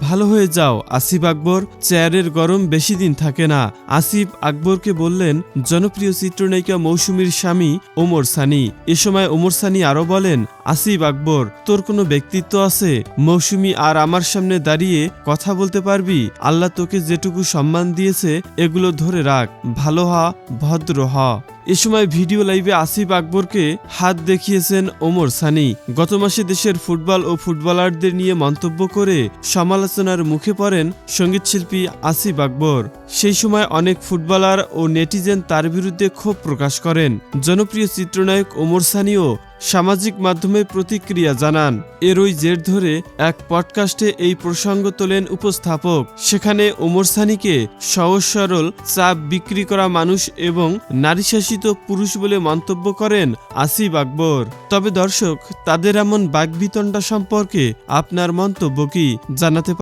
ভালো হয়ে যাও, আসিফ আকবর। চেয়ারের গরম বেশি দিন থাকে না। আসিফ আকবরকে বললেন, জনপ্রিয় চিত্রনায়িকা মৌসুমীর স্বামী ওমর সানি। এ সময় ওমর সানি আরও বলেন, আসিফ আকবর, তোর কোনো ব্যক্তিত্ব আছে? মৌসুমী আর আমার সামনে দাঁড়িয়ে কথা বলতে পারবি? আল্লাহ তোকে যেটুকু সম্মান দিয়েছে, এগুলো ধরে রাখ। ভালো হ, ভদ্র হ। এ সময় ভিডিও লাইভে আসিফ আকবরকে হাত দেখিয়েছেন ওমর সানি। গত মাসে দেশের ফুটবল ও ফুটবলারদের নিয়ে মন্তব্য করে সমালোচনার মুখে পড়েন সঙ্গীতশিল্পী আসিফ আকবর। সেই সময় অনেক ফুটবলার ও নেটিজেন তার বিরুদ্ধে ক্ষোভ প্রকাশ করেন। জনপ্রিয় চিত্রনায়ক ওমর সানিও সামাজিক মাধ্যমে প্রতিক্রিয়া জানান। এরই জের ধরে এক পডকাস্টে এই প্রসঙ্গ তোলেন উপস্থাপক। সেখানে ওমর সানিকে সহজ সরল চাপ বিক্রি করা মানুষ এবং নারীশাসিত পুরুষ বলে মন্তব্য করেন আসিফ আকবর। তবে দর্শক, তাদের এমন বাগবিতণ্ডা সম্পর্কে আপনার মন্তব্য কি? জানাতে